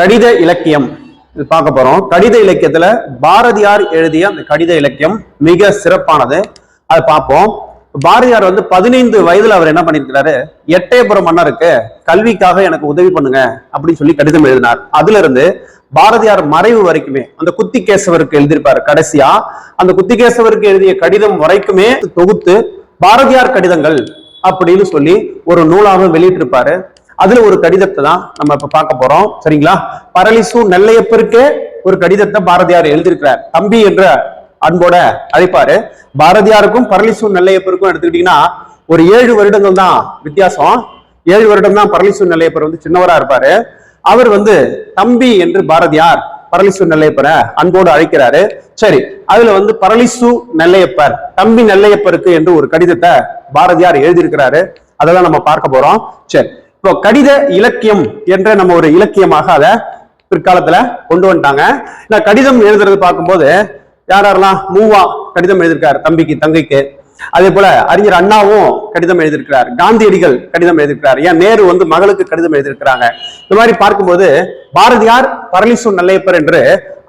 கடித இலக்கியம் இது பார்க்க போறோம். கடித இலக்கியத்துல பாரதியார் எழுதிய அந்த கடித இலக்கியம் மிக சிறப்பானது. அதை பார்ப்போம். பாரதியார் வந்து பதினைந்து வயதுல அவர் என்ன பண்ணிருக்கிறாரு எட்டயபுரம் மன்னருக்கு கல்விக்காக எனக்கு உதவி பண்ணுங்க அப்படின்னு சொல்லி கடிதம் எழுதினார். அதுல இருந்து பாரதியார் மறைவு வரைக்குமே அந்த குத்திகேசவருக்கு எழுதியிருப்பார் கடைசியா. அந்த குத்திகேசவருக்கு எழுதிய கடிதம் வரைக்குமே தொகுத்து பாரதியார் கடிதங்கள் அப்படின்னு சொல்லி ஒரு நூலாக வெளியிட்டிருப்பாரு. அதுல ஒரு கடிதத்தை தான் நம்ம இப்ப பார்க்க போறோம். சரிங்களா? பரளிசு நெல்லையப்பருக்கே ஒரு கடிதத்தை பாரதியார் எழுதியிருக்கிறார். தம்பி என்ற அன்போட அழைப்பாரு. பாரதியாருக்கும் பரளிசு நெல்லையப்பருக்கும் எடுத்துக்கிட்டீங்கன்னா ஒரு ஏழு வருடங்கள் தான் வித்தியாசம். ஏழு வருடம் தான் பரளிசு நெல்லையப்பர் வந்து சின்னவரா இருப்பாரு. அவர் வந்து தம்பி என்று பாரதியார் பரளிசு நெல்லையப்பரை அன்போடு அழைக்கிறாரு. சரி அதுல வந்து பரளிசு நெல்லையப்பர் தம்பி நெல்லையப்பருக்கு என்று ஒரு கடிதத்தை பாரதியார் எழுதியிருக்கிறாரு. அதெல்லாம் நம்ம பார்க்க போறோம். சரி இப்போ கடித இலக்கியம் என்ற நம்ம ஒரு இலக்கியமாக அதை பிற்காலத்துல கொண்டு வந்துட்டாங்க. நான் கடிதம் எழுதுறது பார்க்கும்போது யார் யாரெல்லாம் மூவா கடிதம் எழுதியிருக்காரு தம்பிக்கு தங்கைக்கு. அதே போல அறிஞர் அண்ணாவும் கடிதம் எழுதியிருக்கிறார். காந்தியடிகள் கடிதம் எழுதியிருக்கிறார். ஏன் நேரு வந்து மகளுக்கு கடிதம் எழுதியிருக்கிறாங்க. இந்த மாதிரி பார்க்கும்போது பாரதியார் பரளிசு நல்லையப்பர் என்று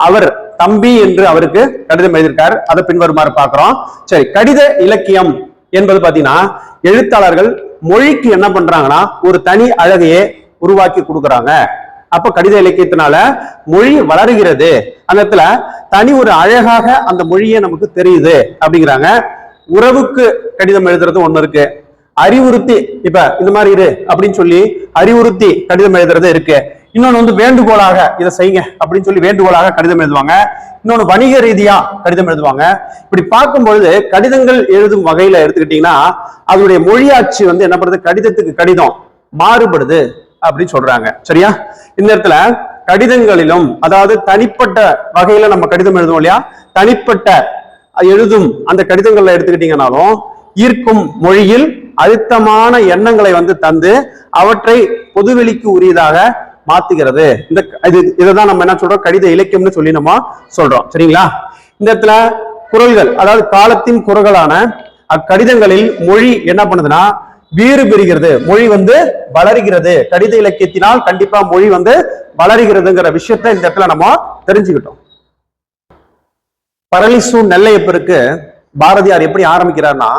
அவர் தம்பி என்று அவருக்கு கடிதம் எழுதியிருக்கார். அதை பின்வருமாறு பார்க்கிறோம். சரி கடித இலக்கியம் என்பது பார்த்தீங்கன்னா எழுத்தாளர்கள் மொழிக்கு என்ன பண்றாங்கன்னா ஒரு தனி அழகையே உருவாக்கி கொடுக்குறாங்க. அப்ப கடித இலக்கியத்தினால மொழி வளருகிறது. அந்த இடத்துல தனி ஒரு அழகாக அந்த மொழியே நமக்கு தெரியுது அப்படிங்கிறாங்க. உறவுக்கு கடிதம் எழுதுறது ஒண்ணு இருக்கு. அறிவுறுத்தி இப்ப இந்த மாதிரி இரு அப்படின்னு சொல்லி அறிவுறுத்தி கடிதம் எழுதுறது இருக்கு. இன்னொன்று வந்து வேண்டுகோளாக இதை செய்யுங்க அப்படின்னு சொல்லி வேண்டுகோளாக கடிதம் எழுதுவாங்க. இன்னொன்று வணிக ரீதியா கடிதம் எழுதுவாங்க. இப்படி பார்க்கும் பொழுது கடிதங்கள் எழுதும் வகையில எடுத்துக்கிட்டீங்கன்னா அதனுடைய மொழியாட்சி வந்து என்ன பண்ணுது? கடிதத்துக்கு கடிதம் மாறுபடுது அப்படின்னு சொல்றாங்க. சரியா? இந்த இடத்துல கடிதங்களிலும் அதாவது தனிப்பட்ட வகையில நம்ம கடிதம் எழுதுவோம் இல்லையா? தனிப்பட்ட எழுதும் அந்த கடிதங்கள்ல எடுத்துக்கிட்டீங்கன்னாலும் ஈர்க்கும் மொழியில் அழுத்தமான எண்ணங்களை வந்து தந்து அவற்றை பொதுவெளிக்கு உரியதாக மாத்துகிறது. இந்த இது இதைதான் நம்ம என்ன சொல்றோம்? கடித இலக்கியம்னு சொல்லி நம்ம சொல்றோம். சரிங்களா? இந்த இடத்துல குரல்கள் அதாவது காலத்தின் குரல்களான அக்கடிதங்களில் மொழி என்ன பண்ணுதுன்னா வீறு பெறுகிறது. மொழி வந்து வளருகிறது. கடித இலக்கியத்தினால் கண்டிப்பா மொழி வந்து வளருகிறதுங்கிற விஷயத்த இந்த இடத்துல நம்ம தெரிஞ்சுக்கிட்டோம். பரளிசு நெல்லையப்பருக்கு பாரதியார் எப்படி ஆரம்பிக்கிறார்னா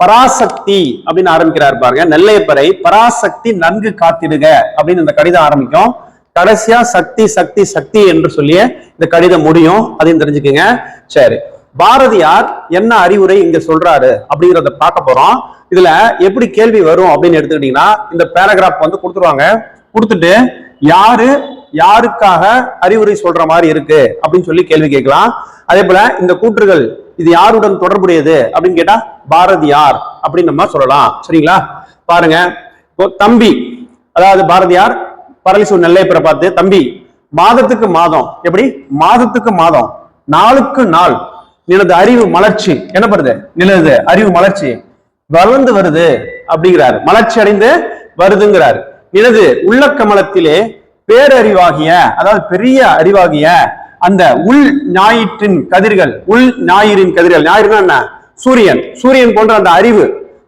பராசக்தி அப்படின்னு ஆரம்பிக்கிறார் பாருங்க. நெல்லையப்பரை பராசக்தி நன்கு காத்திடுக அப்படின்னு இந்த கடிதம் ஆரம்பிக்கும். கடைசியா சக்தி சக்தி சக்தி என்று சொல்லிய இந்த கடிதம் முடியும். அதையும் தெரிஞ்சுக்கங்க. சரி. பாரதியார் என்ன அறிவுரை இங்க சொல்றாரு அப்படிங்கிறத பார்க்க போறோம். இதுல எப்படி கேள்வி வரும் அப்படின்னு எடுத்துக்கிட்டீங்கன்னா இந்த பேராகிராஃப் வந்து கொடுத்துருவாங்க. கொடுத்துட்டு யாரு யாருக்காக அறிவுரை சொல்ற மாதிரி இருக்கு அப்படின்னு சொல்லி கேள்வி கேட்கலாம். அதே போல இந்த கூற்றுகள் இது யாருடன் தொடர்புடையது அப்படின்னு கேட்டா பாரதியார் அப்படின்னு நம்ம சொல்லலாம். சரிங்களா? பாருங்க. தம்பி அதாவது பாரதியார் பரலிசூர் நெல்லையப்பரை பார்த்து தம்பி மாதத்துக்கு மாதம் எப்படி? மாதத்துக்கு மாதம் நாளுக்கு நாள் நினது அறிவு மலர்ச்சி என்ன பண்ணுது நிலது அறிவு மலர்ச்சி வளர்ந்து வருது அப்படிங்கிறார். மலர்ச்சி அடைந்து வருதுங்கிறாரு. நினது உள்ள கமலத்திலே பேரறிவாகிய அதாவது பெரிய அறிவாகிய அந்த உள் ஞாயிற்றின் கதிர்கள் உள் ஞாயிறின் கதிர்கள். ஞாயிறுனா என்ன? சூரியன். சூரியன் போன்ற அந்த அறிவு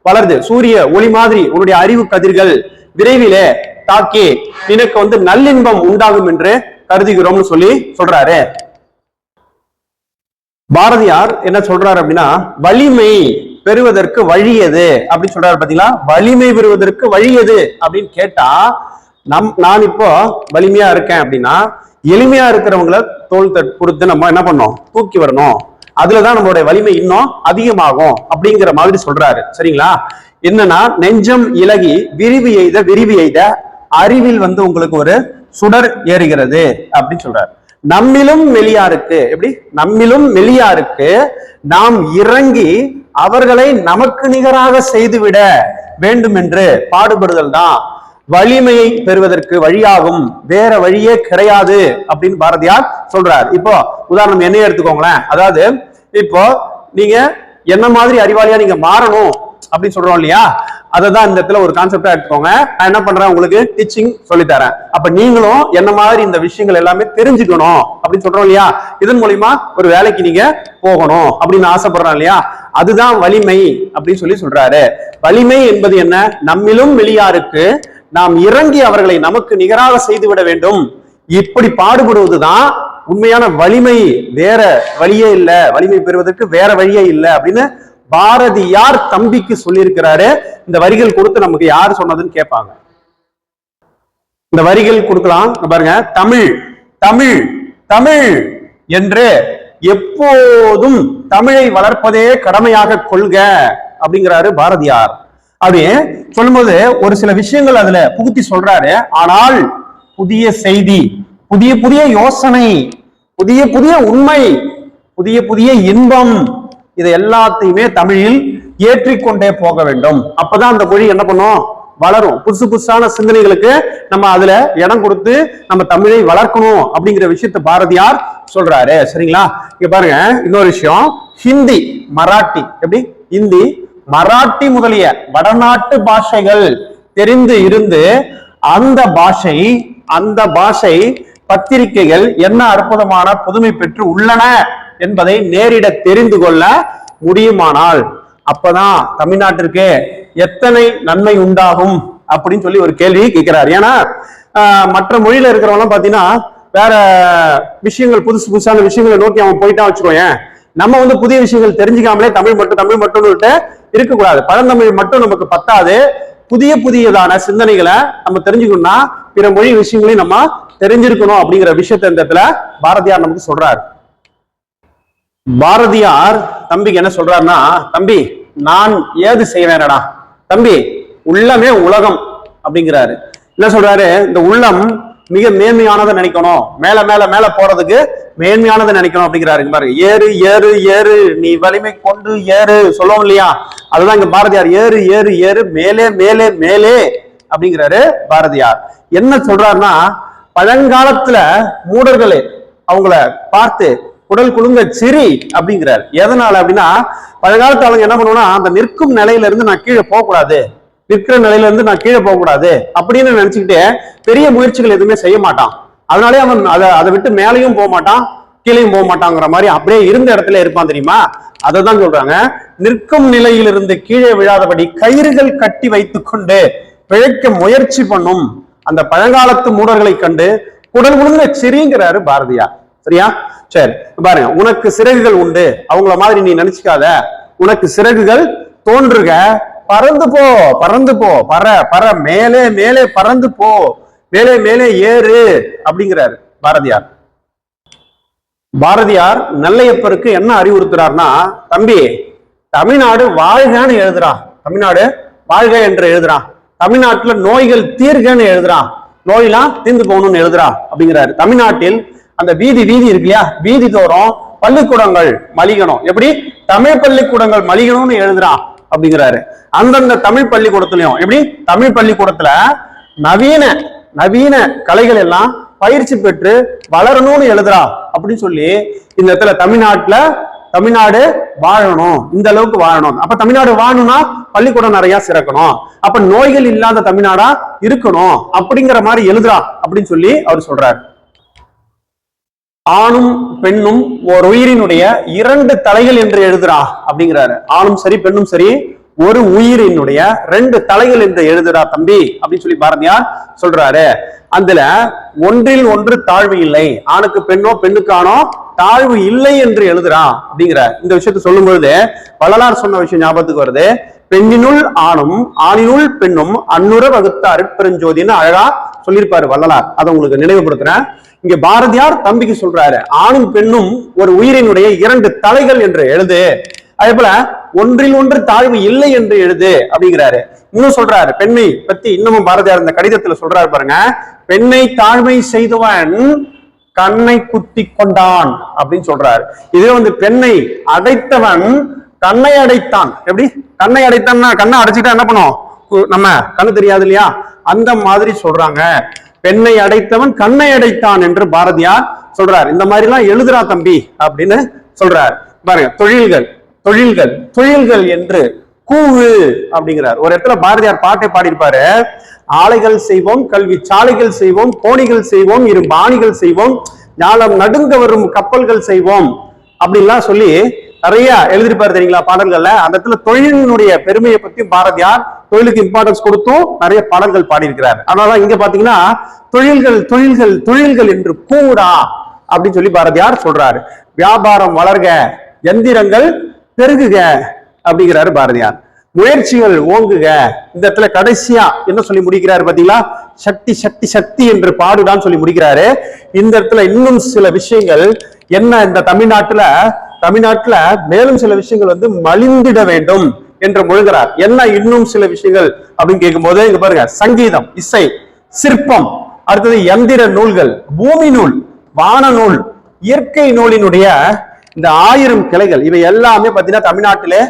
வளருது. சூரிய ஒளி மாதிரி உன்னுடைய அறிவு கதிர்கள் விரைவிலே தாக்கி எனக்கு வந்து நல்லின்பம் உண்டாகும் என்று கருதுகிறோம்னு சொல்லி சொல்றாரு. பாரதியார் என்ன சொல்றாரு அப்படின்னா வலிமை பெறுவதற்கு வழி எது அப்படின்னு சொல்றாரு பாத்தீங்களா? வலிமை பெறுவதற்கு வழி எது அப்படின்னு கேட்டா நம் நான் இப்போ வலிமையா இருக்கேன் அப்படின்னா எளிமையா இருக்கிறவங்கள தோல் தட் கொடுத்து நம்ம என்ன பண்ணோம்? தூக்கி வரணும். அதுலதான் நம்மளுடைய வலிமை இன்னும் அதிகமாகும் அப்படிங்கிற மாதிரி சொல்றாரு. சரிங்களா? என்னன்னா நெஞ்சம் இலகி விரிவு எய்த விரிவு எய்த அறிவில் வந்து உங்களுக்கு ஒரு சுடர் ஏறுகிறது அப்படின்னு சொல்றாரு. நம்மிலும் மெலியாருக்கு எப்படி? நம்மிலும் மெலியாருக்கு நாம் இறங்கி அவர்களை நமக்கு நிகராக செய்துவிட வேண்டும் என்று பாடுபடுதல் தான் வலிமையை பெறுவதற்கு வழியாகும். வேற வழியே கிடையாது அப்படின்னு பாரதியார் சொல்றார். இப்போ உதாரணம் என்னையே எடுத்துக்கோங்களேன். அதாவது இப்போ நீங்க என்ன மாதிரி அறிவாளியா நீங்க மாறணும் அப்படின்னு சொல்றோம் இல்லையா? அதை தான் இந்த இடத்துல ஒரு கான்செப்டா எடுத்துக்கோங்க. நான் என்ன பண்றேன்? உங்களுக்கு டீச்சிங் சொல்லி தரேன். அப்ப நீங்களும் என்ன மாதிரி இந்த விஷயங்கள் எல்லாமே தெரிஞ்சுக்கணும் அப்படின்னு சொல்றோம் இல்லையா? இதன் மூலியமா ஒரு வேலைக்கு நீங்க போகணும் அப்படின்னு ஆசைப்படுறோம் இல்லையா? அதுதான் வலிமை அப்படின்னு சொல்லி சொல்றாரு. வலிமை என்பது என்ன? நம்மிலும் வெளியாருக்கு நாம் இறங்கி அவர்களை நமக்கு நிகராக செய்து விட வேண்டும். இப்படி பாடுபடுவதுதான் உண்மையான வலிமை. வேற வழியே இல்லை. வலிமை பெறுவதற்கு வேற வழியே இல்லை அப்படின்னு பாரதியார் தம்பிக்கு சொல்லியிருக்கிறாரு. இந்த வரிகள் கொடுத்து நமக்கு யார் சொன்னதுன்னு கேட்பாங்க. இந்த வரிகள் கொடுக்கலாம். பாருங்க. தமிழ் தமிழ் தமிழ் என்று எப்போதும் தமிழை வளர்ப்பதே கடமையாக கொள்க அப்படிங்கிறாரு பாரதியார். அப்படி சொல்லும்போது ஒரு சில விஷயங்கள் அதுல புகுத்தி சொல்றாரு. ஆனால் புதிய செய்தி புதிய புதிய யோசனை புதிய புதிய உண்மை புதிய புதிய இன்பம் இதை எல்லாத்தையுமே தமிழில் ஏற்றிக்கொண்டே போக வேண்டும். அப்பதான் அந்த மொழி என்ன பண்ணும்? வளரும். புதுசு புதுசான சிந்தனைகளுக்கு நம்ம அதுல இடம் கொடுத்து நம்ம தமிழை வளர்க்கணும் அப்படிங்கிற விஷயத்த பாரதியார் சொல்றாரு. சரிங்களா? இங்க பாருங்க இன்னொரு விஷயம். ஹிந்தி மராட்டி. எப்படி? ஹிந்தி மராட்டி முதலிய வடநாட்டு பாஷைகள் தெரிந்து இருந்து அந்த பாஷை அந்த பாஷை பத்திரிகைகள் என்ன அற்புதமான புதுமை பெற்று உள்ளன என்பதை நேரிட தெரிந்து கொள்ள முடியுமானால் அப்பதான் தமிழ்நாட்டிற்கு எத்தனை நன்மை உண்டாகும் அப்படின்னு சொல்லி ஒரு கேள்வி கேட்கிறார். ஏன்னா மற்ற மொழியில இருக்கிறவங்க பாத்தீங்கன்னா வேற விஷயங்கள் புதுசு புதுசான விஷயங்களை நோக்கி அவன் போயிட்டான் வச்சுக்கோயேன். நம்ம வந்து புதிய விஷயங்கள் தெரிஞ்சுக்காமலே தமிழ் மட்டும் தமிழ் மட்டும் இருக்கக்கூடாது. பழந்தமிழ் மட்டும் நமக்கு பத்தாது. புதிய புதியதான சிந்தனைகளை நம்ம தெரிஞ்சுக்கணும்னா பிற மொழி விஷயங்களையும் நம்ம தெரிஞ்சிருக்கணும் அப்படிங்கிற விஷயத்த இந்த இடத்துல பாரதியார் நமக்கு சொல்றாரு. பாரதியார் தம்பிக்கு என்ன சொல்றாருன்னா தம்பி நான் ஏது செய்வேனடா? தம்பி உள்ளமே உலகம் அப்படிங்கிறாரு. என்ன சொல்றாரு? இந்த உள்ளம் மிக மேன்மையானதை நினைக்கணும். மேல மேல மேல போறதுக்கு மேன்மையானதை நினைக்கணும் அப்படிங்கிறாரு. இங்க பாருங்க. ஏறு ஏறு ஏறு. நீ வலிமை கொண்டு ஏறு. சொல்லுவோம் இல்லையா? அதுதான் இங்க பாரதியார். ஏறு ஏறு ஏறு. மேலே மேலே மேலே அப்படிங்கிறாரு பாரதியார். என்ன சொல்றாருன்னா பழங்காலத்துல மூடர்களே அவங்கள பார்த்து உடல் குலுங்க சிரி அப்படிங்கிறார். எதனால அப்படின்னா பழங்காலத்து அவங்க என்ன பண்ணுவோம்னா அந்த நிற்கும் நிலையில இருந்து நான் கீழே போகக்கூடாது. நிற்கிற நிலையில இருந்து நான் கீழே போகக்கூடாது அப்படின்னு நினைச்சுக்கிட்டே பெரிய முயற்சிகள் எதுவுமே செய்ய மாட்டான். அதனாலே அவன் அதை அதை விட்டு மேலையும் போக மாட்டான் கீழையும் போக மாட்டாங்கிற மாதிரி அப்படியே இருந்த இடத்துல இருப்பான் தெரியுமா? அதை தான் சொல்றாங்க. நிற்கும் நிலையிலிருந்து கீழே விழாதபடி கயிறுகள் கட்டி வைத்துக்கொண்டு பிழைக்க முயற்சி பண்ணும் அந்த பழங்காலத்து மூடர்களை கண்டு குடல் விழுந்த சிரிங்கிறாரு பாரதியார். சரியா? சரி பாருங்க. உனக்கு சிறகுகள் உண்டு. அவங்கள மாதிரி நீ நினைச்சுக்காத. உனக்கு சிறகுகள் தோன்றுக. பறந்து போ பறந்து போ பற பற மேலே மேலே பறந்து போ மேலே மேலே ஏறு அப்படிங்கிறாரு பாரதியார். பாரதியார் நெல்லையப்பருக்கு என்ன அறிவுறுத்துறாருன்னா தம்பி தமிழ்நாடு வாழ்கன்னு எழுதுறான் தமிழ்நாடு வாழ்க என்று எழுதுறான் தமிழ்நாட்டுல நோய்கள் தீர்கன்னு எழுதுறான் நோயெல்லாம் தீர்ந்து போகணும்னு எழுதுறான் அப்படிங்கிறாரு. தமிழ்நாட்டில் அந்த வீதி வீதி இருக்கு இல்லையா வீதி தோறும் பள்ளிக்கூடங்கள் மலிகணும். எப்படி? தமிழ் பள்ளிக்கூடங்கள் மலிகணும்னு எழுதுறான் அப்படிங்கிறாரு. அந்தந்த தமிழ் பள்ளிக்கூடத்துலயும் எப்படி? தமிழ் பள்ளிக்கூடத்துல நவீன நவீன கலைகள் எல்லாம் பயிற்சி பெற்று வளரணும்னு எழுதுறா அப்படின்னு சொல்லி இந்த இடத்துல தமிழ்நாட்டுல தமிழ்நாடு வாழணும். இந்த அளவுக்கு வாழணும். அப்ப தமிழ்நாடு வாழணும்னா பள்ளிக்கூடம் நிறைய சிறக்கணும். அப்ப நோய்கள் இல்லாத தமிழ்நாடா இருக்கணும். அப்படிங்கிற மாதிரி எழுதுறா அப்படின்னு சொல்லி அவர் சொல்றாரு. ஆணும் பெண்ணும் ஒரு உயிரினுடைய இரண்டு தலைகள் என்று எழுதுறா அப்படிங்கிறாரு. ஆணும் சரி பெண்ணும் சரி ஒரு உயிரினுடைய ரெண்டு தலைகள் என்று எழுதுறா தம்பி அப்படின்னு சொல்லி பாரதியார் சொல்றாரு. அதுல ஒன்றில் ஒன்று தாழ்வு இல்லை. ஆணுக்கு பெண்ணோ பெண்ணுக்கு ஆணோ தாழ்வு இல்லை என்று எழுதுறா அப்படிங்கிறார். இந்த விஷயத்தை சொல்லும் பொழுது வள்ளலார் சொன்ன விஷயம் ஞாபகத்துக்கு வருது. பெண்ணினுள் ஆணும் ஆணினுள் பெண்ணும் அன்னுர வகுத்த அருட்பெருஞ்சோதின்னு அழகா சொல்லியிருப்பாரு வள்ளலார். அதை உங்களுக்கு நினைவுபடுத்துறேன். இங்க பாரதியார் தம்பிக்கு சொல்றாரு ஆணும் பெண்ணும் ஒரு உயிரினுடைய இரண்டு தலைகள் என்று எழுது. அதே போல ஒன்றில் ஒன்று தாழ்வு இல்லை என்று எழுது அப்படிங்கிறாரு. இன்னும் சொல்றாரு பெண்ணை பத்தி இன்னமும் பாரதியார் இந்த கடிதத்துல சொல்றாரு பாருங்க பெண்ணை தாழ்மை செய்தவன் கண்ணை குத்தி கொண்டான் அப்படின்னு சொல்றாரு. இதே வந்து பெண்ணை அடைத்தவன் கண்ணை அடைத்தான். எப்படி? கண்ணை அடைத்தான்னா கண்ணை அடைச்சிட்டா என்ன பண்ணும்? நம்ம கண்ணு தெரியாது இல்லையா? அந்த மாதிரி சொல்றாங்க. பெண்ணை அடைத்தவன் கண்ணை அடைத்தான் என்று பாரதியார் சொல்றார். இந்த மாதிரி எல்லாம் எழுதுறா தம்பி அப்படின்னு சொல்றார். பாருங்க தொழில்கள் தொழில்கள் தொழில்கள் என்று கூவு அப்படிங்கிறார். ஒரு இடத்துல பாரதியார் பாட்டை பாடியிருப்பாரு. ஆலைகள் செய்வோம் கல்வி சாலைகள் செய்வோம் கோணிகள் செய்வோம் இரு பாணிகள் செய்வோம் ஞானம் நடுங்க வரும் கப்பல்கள் செய்வோம் அப்படின்லாம் சொல்லி நிறைய எழுதியிருப்பாரு தெரியுங்களா பாடல்கள்ல? அந்த இடத்துல தொழிலினுடைய பெருமையை பத்தி பாரதியார் தொழிலுக்கு இம்பார்ட்டன்ஸ் கொடுத்தும் நிறைய பாடல்கள் பாடியிருக்கிறார். அதனால இங்க பாத்தீங்கன்னா தொழில்கள் தொழில்கள் தொழில்கள் என்று கூடா அப்படின்னு சொல்லி பாரதியார் சொல்றாரு. வியாபாரம் வளர்க எந்திரங்கள் பெருகுக அப்படிங்கிறாரு பாரதியார். முயற்சிகள் ஓங்குக. இந்த இடத்துல கடைசியா என்ன சொல்லி முடிக்கிறாரு பாத்தீங்களா? சக்தி சக்தி சக்தி என்று பாடுடான்னு சொல்லி முடிக்கிறாரு. இந்த இடத்துல இன்னும் சில விஷயங்கள் என்ன இந்த தமிழ்நாட்டுல? தமிழ்நாட்டுல மேலும் சில விஷயங்கள் வந்து மலிந்திட வேண்டும். என்று முழுகிறார். என்ன இன்னும் சில விஷயங்கள் அப்படின்னு கேட்கும்போது இங்க பாருங்க சங்கீதம் இசை சிற்பம் அடுத்தது எந்திர நூல்கள் பூமி நூல் வான நூல் இயற்கை நூலினுடைய இந்த ஆயிரம் கிளைகள் இவை எல்லாமே பார்த்தீங்கன்னா தமிழ்நாட்டிலே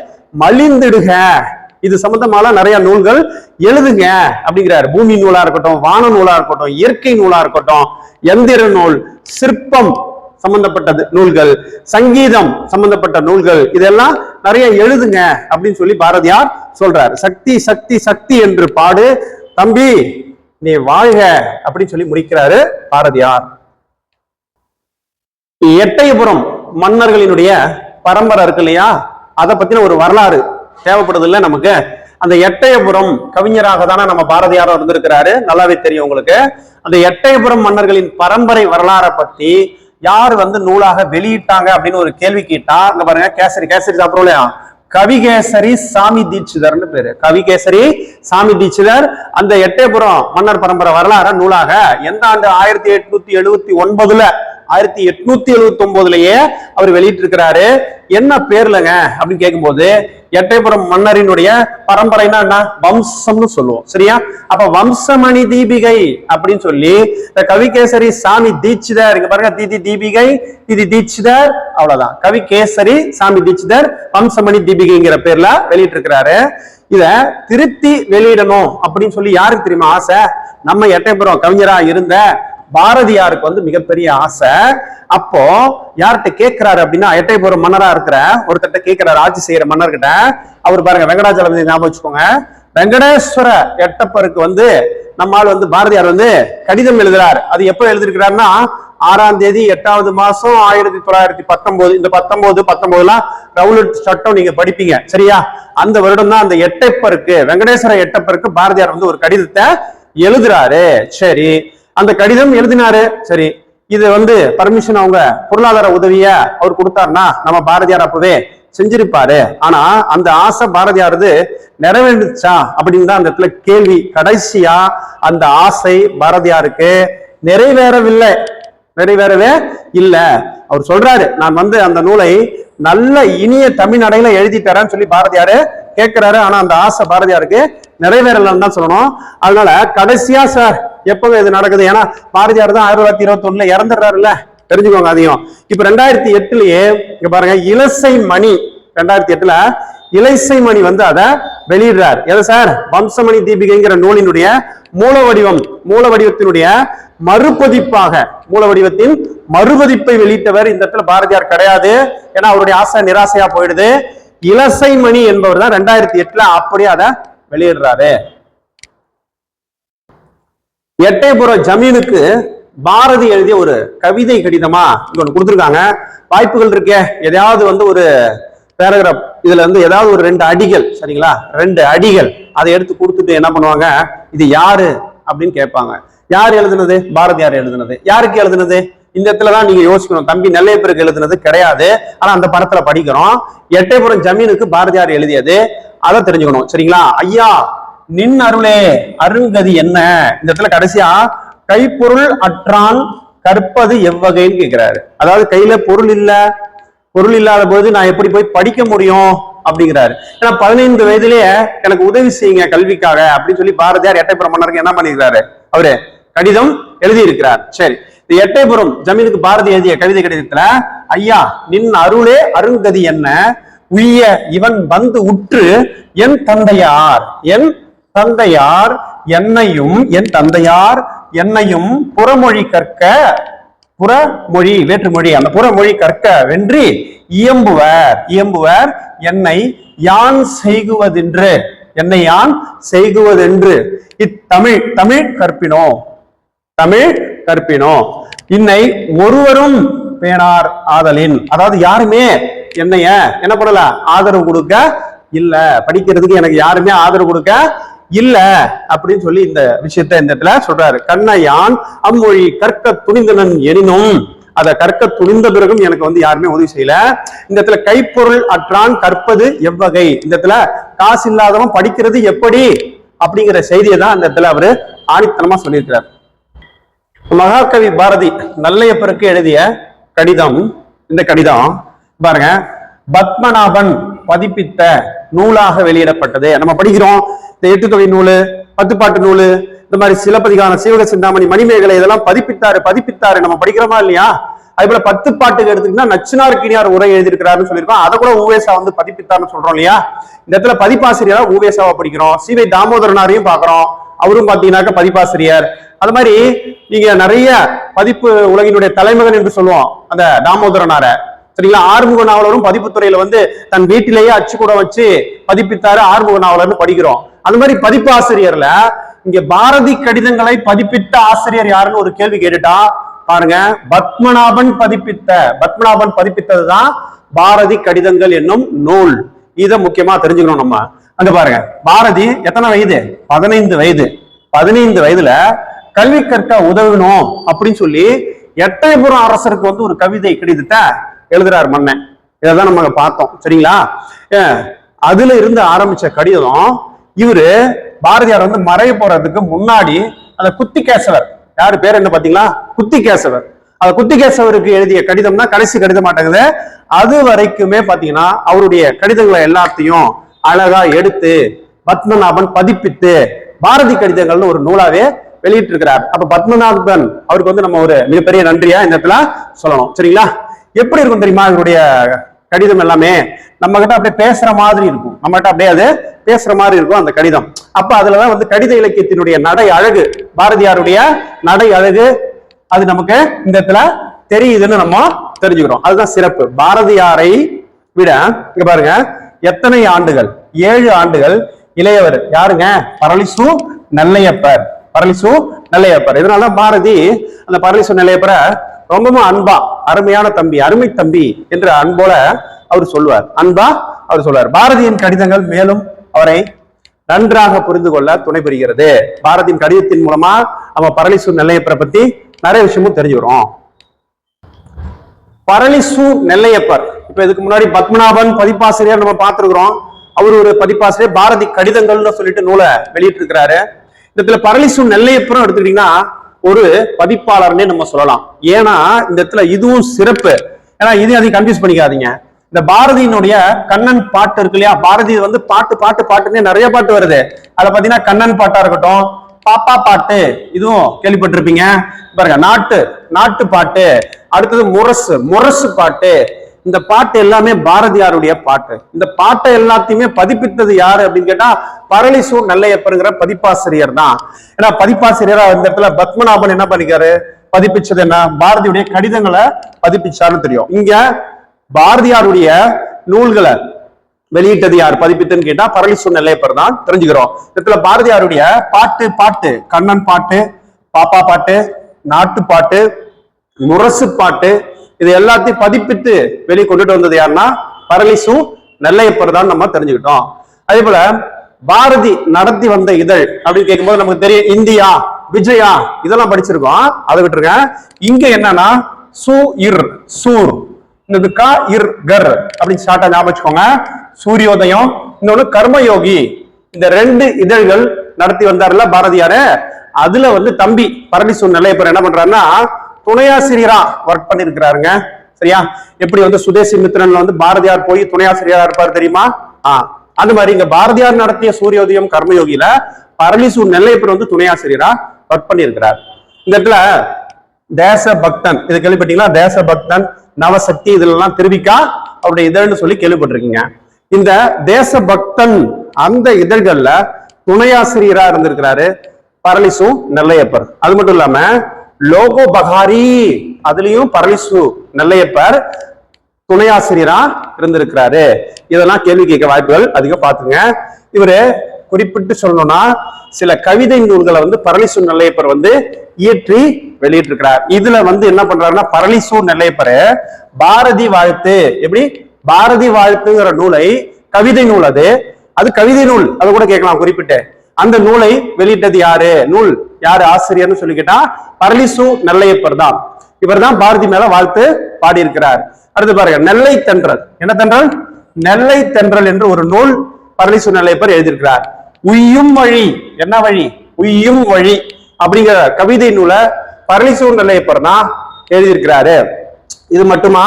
மலிந்திடுக. இது சம்பந்தமான நிறைய நூல்கள் எழுதுங்க அப்படிங்கிறார். பூமி நூலா இருக்கட்டும் வான நூலா இருக்கட்டும் இயற்கை நூலா இருக்கட்டும் எந்திர நூல் சிற்பம் சம்பந்தப்பட்டது நூல்கள். சங்கீதம் சம்பந்தப்பட்ட நூல்கள். இதெல்லாம் நிறைய எழுதுங்க அப்படின்னு சொல்லி பாரதியார் சொல்றார். சக்தி சக்தி சக்தி என்று பாடு. தம்பி நீ வாழ்க அப்படின்னு சொல்லி முடிக்கிறாரு பாரதியார். எட்டயபுரம் மன்னர்களினுடைய பரம்பரை இருக்கு இல்லையா? அதை பத்தின ஒரு வரலாறு தேவைப்படுது இல்ல நமக்கு. அந்த எட்டயபுரம் கவிஞராக தானே நம்ம பாரதியாரும் இருந்திருக்கிறாரு. நல்லாவே தெரியும் உங்களுக்கு. அந்த எட்டயபுரம் மன்னர்களின் பரம்பரை வரலாறை பத்தி யார் வந்து நூலாக வெளியிட்டாங்க அப்படின்னு ஒரு கேள்வி கேட்டா அங்க பாருங்க கேசரி கேசரி சாப்பிடுறோம் இல்லையா? கவிகேசரி சாமி தீட்சிதர்னு பேரு. கவிகேசரி சாமி தீட்சிதர் அந்த எட்டயபுரம் மன்னர் பரம்பரை வரலாறு நூலாக எந்த ஆண்டு ஆயிரத்தி எட்நூத்தி எழுபத்தி ஒன்பதுல ஆயிரத்தி எட்நூத்தி எழுபத்தி ஒன்பதுலயே அவர் வெளியிட்டு இருக்கிறாரு என்ன பேர்லங்க? அப்படின்னு கேட்கும்போது எட்டயபுரம் மன்னரினுடைய பரம்பரைனா என்ன? வம்சம்னு சொல்லுவோம். சரியா? அப்ப வம்சமணி தீபிகை அப்படின்னு சொல்லி இந்த கவிகேசரி சாமி தீட்சிதர். இங்க பாருங்க தீதி தீபிகை திதி தீட்சிதர் அவ்வளவுதான். கவிகேசரி சாமி தீட்சிதர் வம்சமணி தீபிகைங்கிற பேர்ல வெளியிட்டு இருக்கிறாரு இத திருத்தி வெளியிடணும் அப்படின்னு சொல்லி யாருக்கு தெரியுமா ஆசை? நம்ம எட்டயபுரம் கவிஞரா இருந்த பாரதியாருக்கு வந்து மிகப்பெரிய ஆசை. அப்போ யார்கிட்ட கேட்கிறாரு அப்படின்னா எட்டயபுரம் மன்னரா இருக்கிற ஒருத்தட்ட கேட்கிறாரு ஆட்சி செய்யற மன்னர்கிட்ட. அவர் பாருங்க வெங்கடாச்சலபதி ஞாபகம் வச்சுக்கோங்க. வெங்கடேஸ்வர எட்டப்பருக்கு வந்து நம்மால் வந்து பாரதியார் வந்து கடிதம் எழுதுறார். அது எப்போ எழுதிருக்கிறாருன்னா ஆறாம் தேதி எட்டாவது மாசம் ஆயிரத்தி தொள்ளாயிரத்தி பத்தொன்பது இந்த பத்தொன்பது பத்தொன்பதுலாம் ரவுலட் சட்டம் நீங்க படிப்பீங்க சரியா? அந்த வருடம் தான் அந்த எட்டப்பருக்கு வெங்கடேஸ்வர எட்டப்பருக்கு பாரதியார் வந்து ஒரு கடிதத்தை எழுதுறாரு. சரி அந்த கடிதம் எழுதினாரு. சரி இது வந்து பர்மிஷன் அவங்க பொருளாதார உதவிய அவர் கொடுத்தாருன்னா நம்ம பாரதியார் அப்பவே செஞ்சிருப்பாரு. ஆனா அந்த ஆசை பாரதியாரது நிறைவேறுச்சா அப்படின்னு தான் அந்த இடத்துல கேள்வி. கடைசியா அந்த ஆசை பாரதியாருக்கு நிறைவேறவில்லை. நிறைவேறவே இல்லை. அவர் சொல்றாரு நான் வந்து அந்த நூலை நல்ல இனிய தமிழ் நடையில எழுதி தரேன்னு சொல்லி பாரதியாரு கேட்கிறாரு ஆனா அந்த ஆசை பாரதியாருக்கு நிறைவேறலன்னு தான் சொல்லணும். அதனால கடைசியா சார் எப்பவே இது நடக்குது? ஏன்னா பாரதியார் தான் ஆயிரத்தி தொள்ளாயிரத்தி இருபத்தி ஒண்ணுல இறந்துடுறாருல்ல? தெரிஞ்சுக்கோங்க அதையும். இப்ப ரெண்டாயிரத்தி எட்டுலயே இங்க பாருங்க இலசை மணி ரெண்டாயிரத்தி எட்டுல இலைசை மணி வந்து அதை வெளியிடுறார். எதை சார்? வம்சமணி தீபிகைங்கிற நூலினுடைய மூல வடிவம் மூல வடிவத்தினுடைய மறுபதிப்பாக மூல வடிவத்தின் மறுபதிப்பை வெளியிட்டவர் இந்த இடத்துல பாரதியார் கிடையாது. ஏன்னா அவருடைய ஆசை நிராசையா போயிடுது. இலசை மணி என்பவர் தான் ரெண்டாயிரத்தி எட்டுல அப்படியே அதை வெளியிடுறாரு. எட்டயபுர ஜமீனுக்கு பாரதி எழுதிய ஒரு கவிதை கடிதமா இங்க ஒண்ணு கொடுத்துருக்காங்க. வாய்ப்புகள் இருக்கே. எதையாவது வந்து ஒரு பேராகிராஃப் இதுல வந்து ஏதாவது ஒரு ரெண்டு அடிகள் சரிங்களா? ரெண்டு அடிகள். அதை எடுத்து கொடுத்துட்டு என்ன பண்ணுவாங்க? இது யாரு? அப்படின்னு கேட்பாங்க. யார் எழுதுனது? பாரதியார் எழுதுனது? யாருக்கு எழுதுனது? இந்த இடத்துல தான் நீங்க யோசிக்கணும். தம்பி நெல்லையப்பருக்கு எழுதுனது கிடையாது. ஆனா அந்த படத்துல படிக்கிறோம். எட்டைபுரம் ஜமீனுக்கு பாரதியார் எழுதியது? அதை தெரிஞ்சுக்கணும். சரிங்களா? ஐயா நின் அருளே அருங்கதி என்ன? இந்த இடத்துல கடைசியா கைப்பொருள் அற்றான் கற்பது எவ்வகைன்னு கேட்கிறாரு அதாவது கையில பொருள் இல்ல பொருள் இல்லாத போது நான் எப்படி போய் படிக்க முடியும் அப்படிங்கிறாரு. ஏன்னா பதினைந்து வயதிலேயே எனக்கு உதவி செய்யுங்க கல்விக்காக அப்படின்னு சொல்லி பாரதியார் எட்டைப்புறம் மன்னருக்கு என்ன பண்ணிருக்காரு அவரு கடிதம் எழுதி இருக்கிறார் சரி இந்த எட்டைபுரம் ஜமீனுக்கு பாரதி எழுதிய கவிதை கடிதத்துல ஐயா நின் அருளே அருங்கதி என்ன? உய்ய இவன் வந்து உற்று என் தந்தையார் என் தந்தையார் என்னையும் என் தந்தையார் என்னையும் புறமொழி கற்க புறமொழி வேற்றுமொழி அந்த புறமொழி கற்க வென்றி இயம்புவர். இயம்புவர் என்னை யான் செய்குவதென்று என்னை யான் செய்குவதென்று. இத்தமிழ் தமிழ் கற்பினோம். தமிழ் கற்பினோம். இன்னை ஒருவரும் பேணார் ஆதலின். அதாவது யாருமே என்னைய என்ன பண்ணல ஆதரவு கொடுக்க இல்ல. படிக்கிறதுக்கு எனக்கு யாருமே ஆதரவு கொடுக்க இல்ல அப்படின்னு சொல்லி இந்த விஷயத்த இந்த இடத்துல சொல்றாரு. கண்ணையான் அம்மொழி கற்க துணிந்தனன் எனினும் அதை கற்க துணிந்த பிறகும் எனக்கு வந்து யாருமே உதவி செய்யல. இந்த இடத்துல கைப்பொருள் அற்றான் கற்பது எவ்வகை. இந்த இடத்துல காசு இல்லாதவன் படிக்கிறது எப்படி? அப்படிங்கிற செய்தியை தான் அந்த இடத்துல அவரு ஆணித்தனமா சொல்லியிருக்கிறார். மகாகவி பாரதி நல்லையப்பருக்கு எழுதிய கடிதம் இந்த கடிதம் பாருங்க பத்மநாபன் பதிப்பித்த நூலாக வெளியிடப்பட்டது. நம்ம படிக்கிறோம் இந்த எட்டு தொகை நூலு பத்துப்பாட்டு நூலு இந்த மாதிரி சிலப்பதிகான சீவக சிந்தாமணி மணிமேகலை இதெல்லாம் பதிப்பித்தாரு பதிப்பித்தாரு. நம்ம படிக்கிறோமா இல்லையா? அதே போல பத்து பாட்டுக்கு எடுத்துக்கிட்டா நச்சினார் கிணியார் உரை எழுதியிருக்கிறாருன்னு சொல்லியிருக்கோம் அதை கூட ஊவேசா வந்து பதிப்பித்தார்னு சொல்றோம் இல்லையா? இந்த இடத்துல பதிப்பாசிரியரா ஊவேசாவை படிக்கிறோம். சிவை தாமோதரனாரையும் பாக்குறோம் அவரும் பாத்தீங்கன்னாக்க பதிப்பாசிரியர். அது மாதிரி நீங்க நிறைய பதிப்பு உலகினுடைய தலைமகன் என்று சொல்லுவோம் அந்த தாமோதரனார. சரிங்களா? ஆறுமுக நாவலரும் பதிப்புத்துறையில வந்து தன் வீட்டிலேயே அச்சு கூட வச்சு பதிப்பித்தாரு ஆறுமுக நாவலர்னு படிக்கிறோம். அந்த மாதிரி பதிப்பாசிரியர்ல இங்க பாரதி கடிதங்களை பதிப்பித்த ஆசிரியர் யாருன்னு ஒரு கேள்வி கேட்டுட்டா பாருங்க. பத்மநாபன் பதிப்பித்த பத்மநாபன் பதிப்பித்ததுதான் பாரதி கடிதங்கள் என்னும் நூல். இதை முக்கியமா தெரிஞ்சுக்கணும் நம்ம. அங்க பாருங்க. பாரதி எத்தனை வயது? பதினைந்து வயது. பதினைந்து வயதுல கல்வி கற்க உதவணும் அப்படின்னு சொல்லி எட்டயபுரம் அரசருக்கு வந்து ஒரு கவிதை கடிதத்தை எழுதுறார் மன்னன். இதைதான் நம்ம பார்த்தோம். சரிங்களா? அதுல இருந்து ஆரம்பிச்ச கடிதம் இவரு பாரதியார் வந்து மறைய போறதுக்கு முன்னாடி அந்த குத்தி கேசவர் யாரு பேர் என்ன பாத்தீங்களா குத்திகேசவர். அந்த குத்திகேசவருக்கு எழுதிய கடிதம் தான் கடைசி கடிதம் மாட்டேங்குது. அது வரைக்குமே பாத்தீங்கன்னா அவருடைய கடிதங்களை எல்லாத்தையும் அழகா எடுத்து பத்மநாபன் பதிப்பித்து பாரதி கடிதங்கள்னு ஒரு நூலாவே வெளியிட்டு இருக்கிறார் அப்ப பத்மநாபன் அவருக்கு வந்து நம்ம ஒரு மிகப்பெரிய நன்றியா இந்த இடத்துல சொல்லணும். சரிங்களா? எப்படி இருக்கும் தெரியுமா? இவருடைய கடிதம் எல்லாமே நம்ம கிட்ட அப்படியே பேசுற மாதிரி இருக்கும். நம்ம கிட்ட அப்படியே அது பேசுற மாதிரி இருக்கும் அந்த கடிதம். அப்ப அதுலதான் வந்து கடித இலக்கியத்தினுடைய நடை அழகு பாரதியாருடைய நடை அழகு அது நமக்கு இந்த இடத்துல தெரியுதுன்னு நம்ம தெரிஞ்சுக்கிறோம். அதுதான் சிறப்பு. பாரதியாரை விட இங்க பாருங்க எத்தனை ஆண்டுகள்? ஏழு ஆண்டுகள் இளையவர். யாருங்க? பரளிசு நெல்லையப்பர். பரளிசு நெல்லையப்பர். இதனாலதான் பாரதி அந்த பரளிசு நெல்லையப்பரை ரொம்பவும் அன்பா அருமையான தம்பி அருமை தம்பி என்ற அன்போல அவர் சொல்லுவார். அன்பா அவர் சொல்லுவார். பாரதியின் கடிதங்கள் மேலும் அவரை நன்றாக புரிந்து கொள்ள துணை புரிகிறது. பாரதியின் கடிதத்தின் மூலமா நம்ம பரளிசு நெல்லையப்பரை பத்தி நிறைய விஷயமும் தெரிஞ்சுக்கிறோம் பரளிசு நெல்லையப்பர். இப்ப இதுக்கு முன்னாடி பத்மநாபன் பதிப்பாசிரியர் நம்ம பார்த்திருக்கிறோம். அவர் ஒரு பதிப்பாசிரியர். பாரதி கடிதங்கள்னு சொல்லிட்டு நூலை வெளியிட்டு இருக்கிறாரு இந்த இடத்துல பரளிசு நெல்லையப்பரும் எடுத்துக்கிட்டீங்கன்னா ஒரு பதிப்பாளர்னே நம்ம சொல்லலாம். ஏன்னா இந்த இடத்துல இதுவும் சிறப்பு. ஏன்னா இதையும் அதையும் கன்ஃபியூஸ் பண்ணிக்காதீங்க. இந்த பாரதியினுடைய கண்ணன் பாட்டு இருக்கு இல்லையா? பாரதி வந்து பாட்டு பாட்டு பாட்டுன்னே நிறைய பாட்டு வருது. அதை பார்த்தீங்கன்னா கண்ணன் பாட்டா இருக்கட்டும் பாப்பா பாட்டு இதுவும் கேள்விப்பட்டிருப்பீங்க. பாருங்க நாட்டு நாட்டு பாட்டு அடுத்தது முரசு முரசு பாட்டு. இந்த பாட்டு எல்லாமே பாரதியாருடைய பாட்டு. இந்த பாட்டை எல்லாத்தையுமே பதிப்பித்தது யாரு அப்படின்னு கேட்டா பரளிசு நல்லையப்பருங்கிற பதிப்பாசிரியர் தான். ஏன்னா பதிப்பாசிரியரா இந்த இடத்துல பத்மநாபன் என்ன பண்ணிக்காரு பதிப்பிச்சது என்ன? பாரதியுடைய கடிதங்களை பதிப்பிச்சாருன்னு தெரியும். இங்க பாரதியாருடைய நூல்களை வெளியிட்டது யார்? பதிப்பித்துன்னு கேட்டா பரளிசு நல்லையப்பர் தான். தெரிஞ்சுக்கிறோம். இடத்துல பாரதியாருடைய பாட்டு பாட்டு கண்ணன் பாட்டு பாப்பா பாட்டு நாட்டு பாட்டு முரசு பாட்டு இது எல்லாத்தையும் பதிப்பித்து வெளியே கொண்டுட்டு வந்தது யாருன்னா பரளிசு நெல்லையப்பர் தான் நம்ம தெரிஞ்சுக்கிட்டோம். அதே போல பாரதி நடத்தி வந்த இதழ் அப்படின்னு கேட்கும்போது நமக்கு தெரியும் இந்தியா விஜயா இதெல்லாம் படிச்சிருக்கோம். அதை விட்டுருங்க இங்க என்னன்னா சு இர் சூர். இந்த க இர் கர் அப்படின்னு ஷார்ட்டா ஞாபகம் வச்சுக்கோங்க. சூரியோதயம் இன்னொன்னு கர்மயோகி. இந்த ரெண்டு இதழ்கள் நடத்தி வந்தார்ல பாரதியாரு. அதுல வந்து தம்பி பரமேஸ்வரன் நிலையப்பர் என்ன பண்றாருன்னா துணையாசிரியரா ஒர்க் பண்ணிருக்கிறாருங்க. சரியா? எப்படி வந்து சுதேசி மித்திரன்ல வந்து பாரதியார் போய் துணையாசிரியரா இருப்பார் தெரியுமா? ஆ அந்த மாதிரி இங்க பாரதியார் நடத்திய சூரியோதயம் கர்மயோகியில பரளிசு நெல்லையப்பர் வந்து துணையாசிரியரா ஒர்க் பண்ணியிருக்கிறார். இந்த இடத்துல தேச பக்தன் இது கேள்விப்பட்டீங்களா? தேச பக்தன் நவசக்தி இதெல்லாம் திருவிக்கா? அவருடைய இதழ்னு சொல்லி கேள்விப்பட்டிருக்கீங்க. இந்த தேச பக்தன் அந்த இதழ்கள்ல துணையாசிரியரா இருந்திருக்கிறாரு பரளிசு நெல்லையப்பர். அது மட்டும் இல்லாம லோகோ பகாரி அதுலயும் பரளிசு நெல்லையப்பர் துணையாசிரியரா இருந்திருக்கிறாரு. இதெல்லாம் கேள்வி கேட்க வாய்ப்புகள் அதிகம். பாத்துங்க இவரு குறிப்பிட்டு சொல்லணும்னா சில கவிதை நூல்களை வந்து பரளிசு நெல்லையப்பர் வந்து இயற்றி வெளியிட்டிருக்கிறார். இதுல வந்து என்ன பண்றாருன்னா பரளிசு நெல்லையப்பர் பாரதி வாழ்த்து. எப்படி? பாரதி வாழ்த்துங்கிற நூலை கவிதை நூல் அது. அது கவிதை நூல். அது கூட கேட்கலாம் குறிப்பிட்டு. அந்த நூலை வெளியிட்டது யாரு? நூல். யாரு? ஆசிரியர்னு சொல்லி கேட்டா பரளிசு நெல்லையப்பர் தான். இவர் தான் பாரதி மேல வாழ்த்து பாடியிருக்கிறார். அடுத்து பாருங்க நெல்லை தென்றல். என்ன தென்றல்? நெல்லை தென்றல் என்று ஒரு நூல் பரலிசு நெல்லைப்பர் எழுதியிருக்கிறார். உய்யும் வழி. என்ன வழி? உய்யும் வழி. அப்படிங்கிற கவிதை நூலை பரலிசு நெல்லையப்பர் தான் எழுதியிருக்கிறாரு. இது மட்டுமா?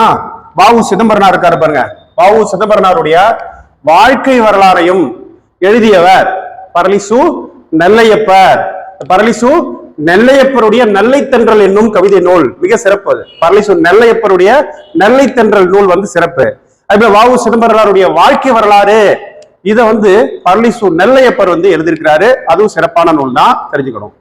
பாவு சிதம்பரனார் இருக்காரு பாருங்க. பாவு சிதம்பரனாருடைய வாழ்க்கை வரலாறையும் எழுதியவர் பரளிசு நெல்லையப்பர். பரளிசு நெல்லையப்பருடைய நெல்லைத்தென்றல் என்னும் கவிதை நூல். மிக சிறப்பு அது. பரளிசு நெல்லையப்பருடைய நெல்லைத்தென்றல் நூல் வந்து சிறப்பு. அதுபோல வாவு சிதம்பரனாருடைய வாழ்க்கை வரலாறு. இதை வந்து பரளிசு நெல்லையப்பர் வந்து எழுதியிருக்கிறாரு. அதுவும் சிறப்பான நூல் தான் தெரிஞ்சுக்கணும்.